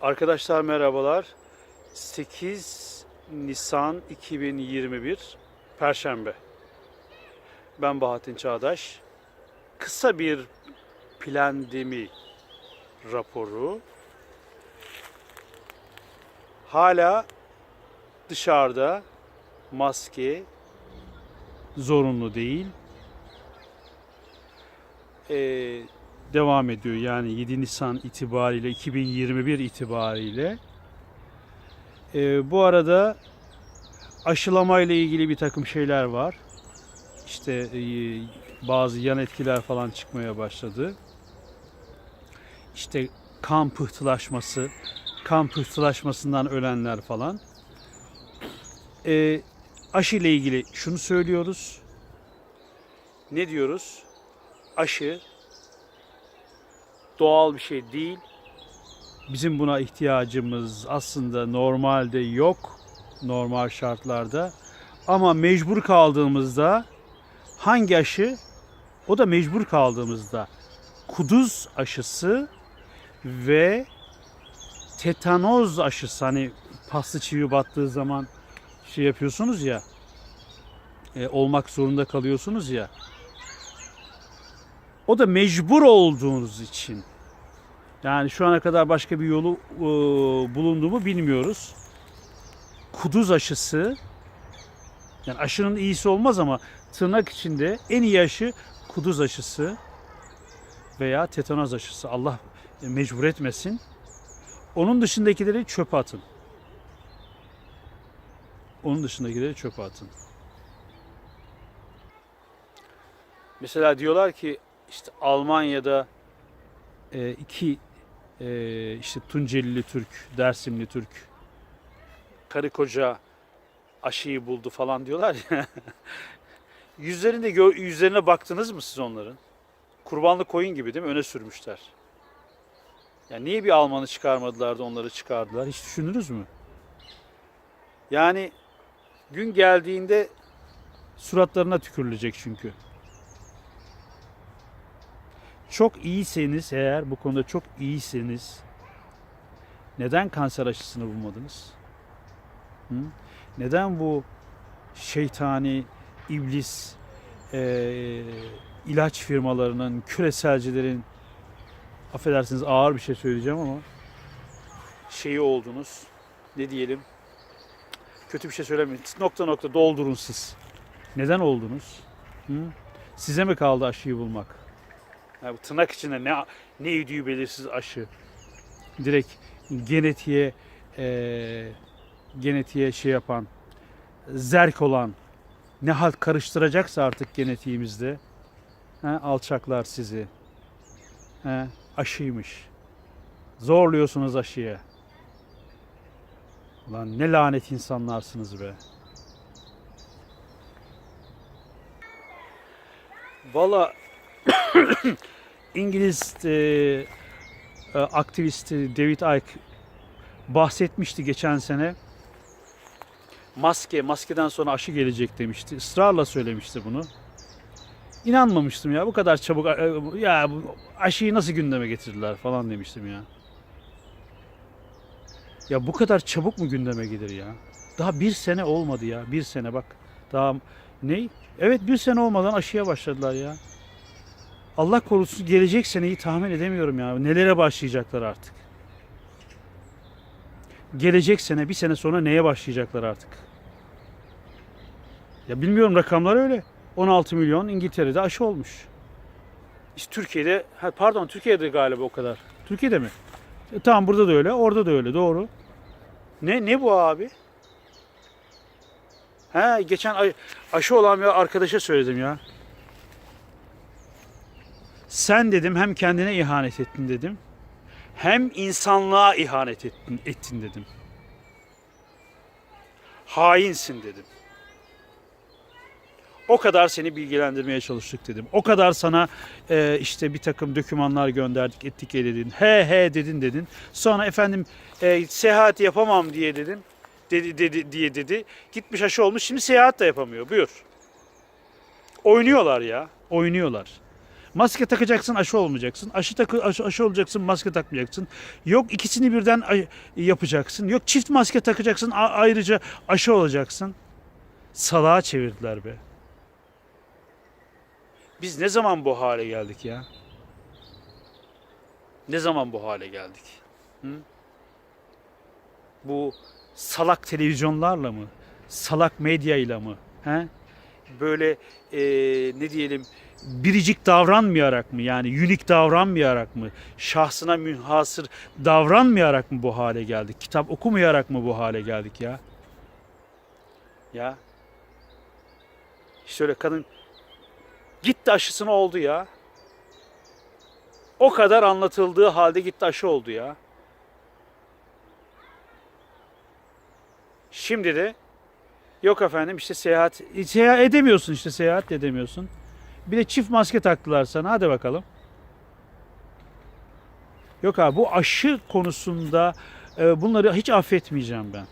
Arkadaşlar merhabalar. 8 Nisan 2021 Perşembe. Ben Bahattin Çağdaş. Kısa bir plandemi raporu. Hala dışarıda maske zorunlu değil. Ee, devam ediyor. Yani 7 Nisan itibariyle 2021 itibariyle. Ee, bu arada aşılama ile ilgili bir takım şeyler var. İşte e, bazı yan etkiler falan çıkmaya başladı. İşte kan pıhtılaşması, kan pıhtılaşmasından ölenler falan. Ee, aşı ile ilgili şunu söylüyoruz. Ne diyoruz? Aşı doğal bir şey değil. Bizim buna ihtiyacımız aslında normalde yok. Normal şartlarda. Ama mecbur kaldığımızda hangi aşı? O da mecbur kaldığımızda kuduz aşısı ve tetanoz aşısı hani paslı çivi battığı zaman şey yapıyorsunuz ya e, olmak zorunda kalıyorsunuz ya o da mecbur olduğunuz için. Yani şu ana kadar başka bir yolu e, bulundu mu bilmiyoruz. Kuduz aşısı yani aşının iyisi olmaz ama tırnak içinde en iyi aşı kuduz aşısı veya tetanoz aşısı. Allah mecbur etmesin. Onun dışındakileri çöpe atın. Onun dışındakileri çöpe atın. Mesela diyorlar ki işte Almanya'da e, iki e, işte Tuncelili Türk, Dersimli Türk karı koca aşıyı buldu falan diyorlar ya. Yüzlerinde yüzlerine baktınız mı siz onların? Kurbanlı koyun gibi değil mi? Öne sürmüşler. Ya niye bir Almanı çıkarmadılar da onları çıkardılar? Hiç düşündünüz mü? Yani gün geldiğinde suratlarına tükürülecek çünkü. Çok iyiseniz eğer bu konuda çok iyiseniz neden kanser aşısını bulmadınız? Hı? Neden bu şeytani iblis eee, ilaç firmalarının, küreselcilerin affedersiniz ağır bir şey söyleyeceğim ama şeyi oldunuz. Ne diyelim? Kötü bir şey söylemeyin. Nokta nokta doldurun siz. Neden oldunuz? Hı? Size mi kaldı aşıyı bulmak? Yani tırnak içinde ne ne yediği belirsiz aşı. Direkt genetiğe eee genetiğe şey yapan, zerk olan, ne halt karıştıracaksa artık genetiğimizde he, alçaklar sizi. He, aşıymış. Zorluyorsunuz aşıya. Ulan ne lanet insanlarsınız be. Valla İngiliz e, e, aktivisti David Icke bahsetmişti geçen sene. Maske, maskeden sonra aşı gelecek demişti. Israrla söylemişti bunu. İnanmamıştım ya bu kadar çabuk e, ya aşıyı nasıl gündeme getirdiler falan demiştim ya. Ya bu kadar çabuk mu gündeme gelir ya? Daha bir sene olmadı ya. Bir sene bak. Daha ne? Evet bir sene olmadan aşıya başladılar ya. Allah korusun gelecek seneyi tahmin edemiyorum ya. Nelere başlayacaklar artık. Gelecek sene bir sene sonra neye başlayacaklar artık. Ya bilmiyorum rakamlar öyle. 16 milyon İngiltere'de aşı olmuş. İşte Türkiye'de, ha pardon Türkiye'de galiba o kadar. Türkiye'de mi? E, tamam burada da öyle, orada da öyle doğru. Ne ne bu abi? He geçen aşı olan bir arkadaşa söyledim ya. Sen dedim hem kendine ihanet ettin dedim. Hem insanlığa ihanet ettin, ettin dedim. Hainsin dedim. O kadar seni bilgilendirmeye çalıştık dedim. O kadar sana e, işte bir takım dokümanlar gönderdik, ettik dedin. He he dedin dedin. Sonra efendim e, seyahat yapamam diye dedin. Dedi, dedi diye dedi. Gitmiş aşı olmuş. Şimdi seyahat de yapamıyor. Buyur. Oynuyorlar ya. Oynuyorlar. Maske takacaksın, aşı olmayacaksın. Aşı takı aşı, aşı olacaksın, maske takmayacaksın. Yok ikisini birden yapacaksın. Yok çift maske takacaksın, ayrıca aşı olacaksın. Salağa çevirdiler be. Biz ne zaman bu hale geldik ya? Ne zaman bu hale geldik? Hı? Bu salak televizyonlarla mı? Salak medyayla mı? He? Böyle eee, ne diyelim biricik davranmayarak mı? Yani unik davranmayarak mı? Şahsına münhasır davranmayarak mı bu hale geldik? Kitap okumayarak mı bu hale geldik ya? Ya. İşte kadın gitti aşısını oldu ya. O kadar anlatıldığı halde gitti aşı oldu ya. Şimdi de yok efendim işte seyahat seyahat edemiyorsun işte seyahat de edemiyorsun. Bir de çift maske taktılar sana. Hadi bakalım. Yok abi bu aşı konusunda e, bunları hiç affetmeyeceğim ben.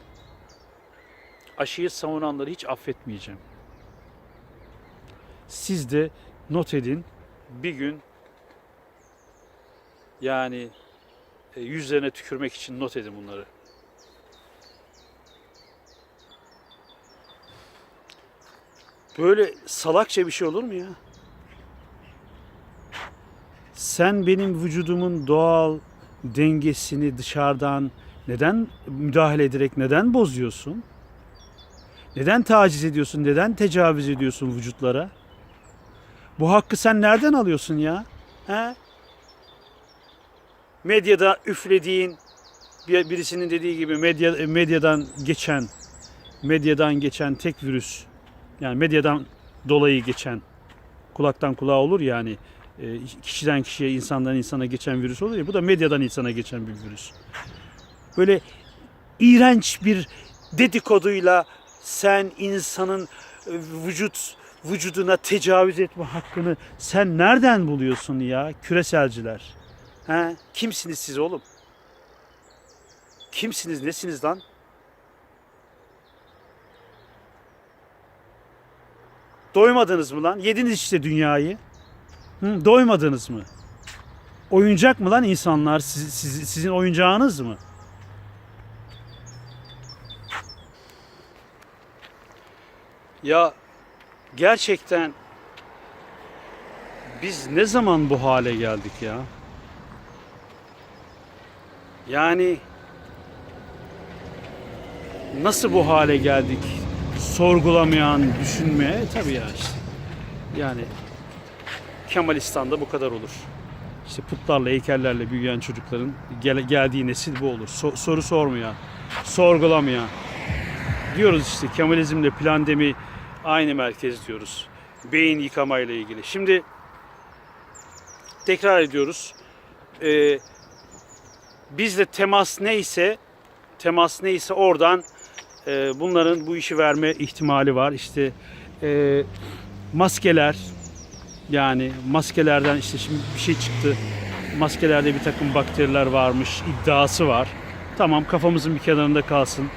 Aşıyı savunanları hiç affetmeyeceğim. Siz de not edin. Bir gün yani e, yüzlerine tükürmek için not edin bunları. Böyle salakça bir şey olur mu ya? Sen benim vücudumun doğal dengesini dışarıdan neden müdahale ederek neden bozuyorsun? Neden taciz ediyorsun? Neden tecavüz ediyorsun vücutlara? Bu hakkı sen nereden alıyorsun ya? He? Medyada üflediğin bir- birisinin dediği gibi medya medyadan geçen medyadan geçen tek virüs yani medyadan dolayı geçen kulaktan kulağa olur yani e, kişiden kişiye insandan insana geçen virüs olur ya bu da medyadan insana geçen bir virüs. Böyle iğrenç bir dedikoduyla sen insanın e, vücut vücuduna tecavüz etme hakkını sen nereden buluyorsun ya küreselciler? He? Kimsiniz siz oğlum? Kimsiniz nesiniz lan? Doymadınız mı lan? Yediniz işte dünyayı. Hı, doymadınız mı? Oyuncak mı lan insanlar? Siz, siz- sizin oyuncağınız mı? Ya gerçekten biz ne zaman bu hale geldik ya? Yani nasıl bu hale geldik? Sorgulamayan, düşünmeye tabii ya işte. Yani Kemalistan'da bu kadar olur. İşte putlarla, heykellerle büyüyen çocukların gel- geldiği nesil bu olur. So- soru sormayan, sorgulamayan. Diyoruz işte Kemalizmle plandemi aynı merkez diyoruz. Beyin yıkamayla ilgili. Şimdi tekrar ediyoruz. Ee, bizde temas neyse temas neyse oradan e, bunların bu işi verme ihtimali var. İşte e, maskeler yani maskelerden işte şimdi bir şey çıktı. Maskelerde bir takım bakteriler varmış iddiası var. Tamam kafamızın bir kenarında kalsın.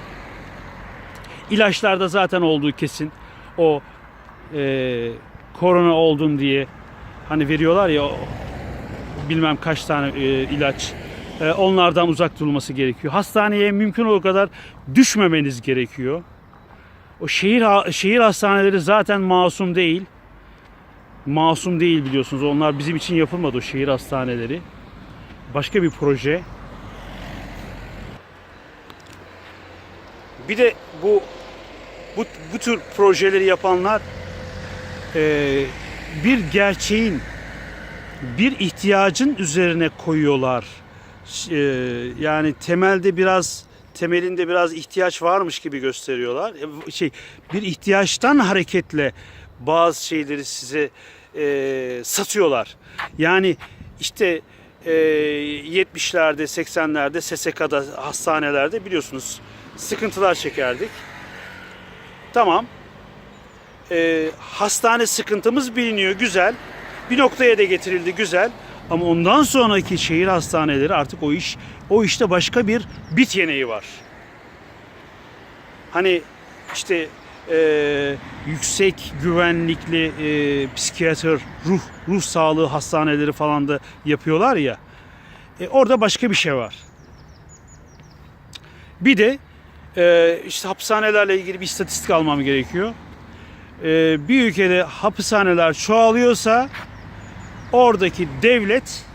İlaçlarda zaten olduğu kesin. O e, korona oldun diye hani veriyorlar ya bilmem kaç tane e, ilaç. E, onlardan uzak durulması gerekiyor. Hastaneye mümkün olduğu kadar düşmemeniz gerekiyor. O şehir şehir hastaneleri zaten masum değil. Masum değil biliyorsunuz. Onlar bizim için yapılmadı o şehir hastaneleri. Başka bir proje. Bir de bu bu, bu tür projeleri yapanlar e, bir gerçeğin bir ihtiyacın üzerine koyuyorlar. E, yani temelde biraz temelinde biraz ihtiyaç varmış gibi gösteriyorlar. E, Şey bir ihtiyaçtan hareketle bazı şeyleri size e, satıyorlar. Yani işte e, 70'lerde 80'lerde SSK'da hastanelerde biliyorsunuz sıkıntılar çekerdik. Tamam. E, hastane sıkıntımız biliniyor güzel. Bir noktaya da getirildi güzel. Ama ondan sonraki şehir hastaneleri artık o iş o işte başka bir bit yeneği var. Hani işte e, yüksek güvenlikli e, psikiyatr, ruh ruh sağlığı hastaneleri falan da yapıyorlar ya. E, orada başka bir şey var. Bir de e, işte hapishanelerle ilgili bir istatistik almam gerekiyor. E, bir ülkede hapishaneler çoğalıyorsa oradaki devlet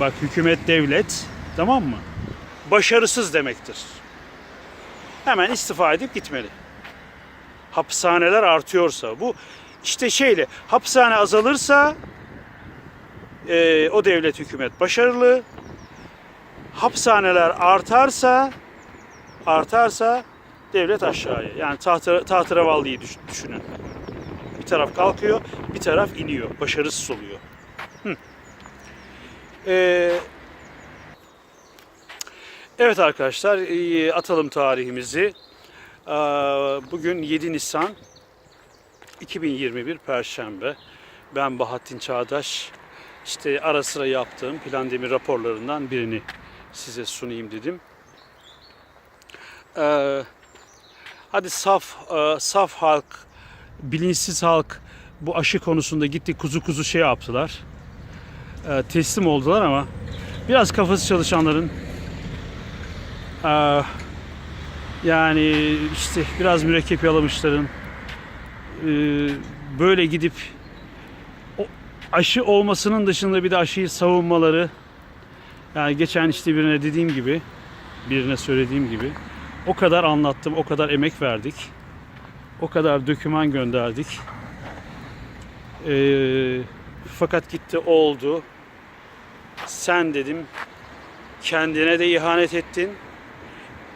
bak hükümet devlet tamam mı? Başarısız demektir. Hemen istifa edip gitmeli. Hapishaneler artıyorsa bu işte şeyle hapishane azalırsa e, o devlet hükümet başarılı. Hapishaneler artarsa artarsa devlet aşağıya. Yani tahta, tahterevallıyı düş- düşünün. Bir taraf kalkıyor, bir taraf iniyor. Başarısız oluyor. Hı. Ee, evet arkadaşlar, e, atalım tarihimizi. Bugün 7 Nisan 2021 Perşembe. Ben Bahattin Çağdaş. İşte ara sıra yaptığım Plandemir raporlarından birini size sunayım dedim. Ee, hadi saf e, saf halk, bilinçsiz halk bu aşı konusunda gitti kuzu kuzu şey yaptılar. Ee, teslim oldular ama biraz kafası çalışanların e, yani işte biraz mürekkep yalamışların e, böyle gidip aşı olmasının dışında bir de aşıyı savunmaları yani geçen işte birine dediğim gibi birine söylediğim gibi o kadar anlattım, o kadar emek verdik. O kadar döküman gönderdik. Ee, fakat gitti oldu. Sen dedim kendine de ihanet ettin.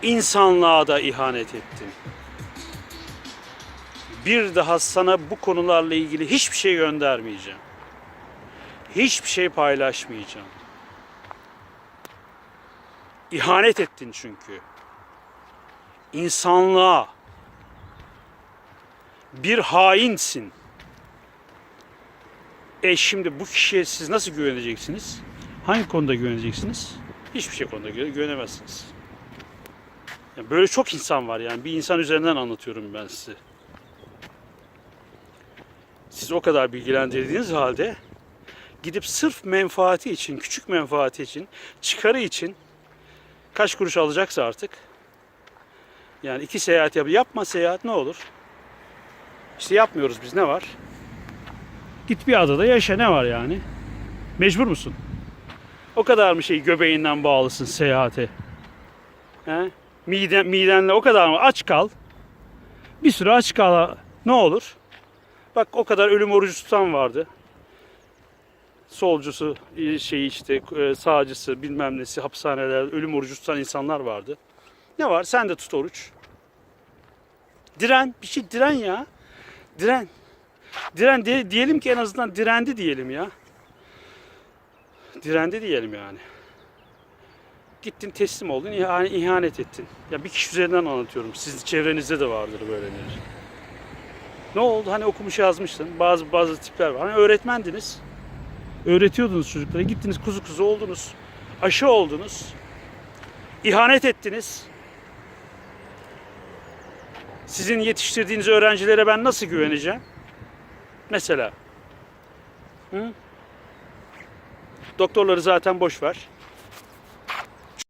İnsanlığa da ihanet ettin. Bir daha sana bu konularla ilgili hiçbir şey göndermeyeceğim. Hiçbir şey paylaşmayacağım. İhanet ettin çünkü. İnsanlığa bir hainsin. E şimdi bu kişiye siz nasıl güveneceksiniz? Hangi konuda güveneceksiniz? Hiçbir şey konuda güve- güvenemezsiniz. Yani böyle çok insan var yani bir insan üzerinden anlatıyorum ben size. Siz o kadar bilgilendirdiğiniz halde gidip sırf menfaati için, küçük menfaati için, çıkarı için kaç kuruş alacaksa artık yani iki seyahat yap. Yapma seyahat ne olur? İşte yapmıyoruz biz ne var? Git bir adada yaşa ne var yani? Mecbur musun? O kadar mı şey göbeğinden bağlısın seyahate? He? Miden, midenle o kadar mı? Aç kal. Bir süre aç kal. Ne olur? Bak o kadar ölüm orucu tutan vardı. Solcusu, şey işte e, sağcısı bilmem nesi hapishanelerde ölüm orucu tutan insanlar vardı. Ne var? Sen de tut oruç. Diren. Bir şey diren ya. Diren. Diren diyelim ki en azından direndi diyelim ya. Direndi diyelim yani. Gittin teslim oldun, iha- ihanet ettin. Ya bir kişi üzerinden anlatıyorum. Sizin çevrenizde de vardır böyleleri. Ne oldu? Hani okumuş yazmıştın. Bazı bazı tipler var. Hani öğretmendiniz. Öğretiyordunuz çocuklara. Gittiniz kuzu kuzu oldunuz. Aşı oldunuz. İhanet ettiniz. Sizin yetiştirdiğiniz öğrencilere ben nasıl güveneceğim? Mesela. Hı? Doktorları zaten boş ver.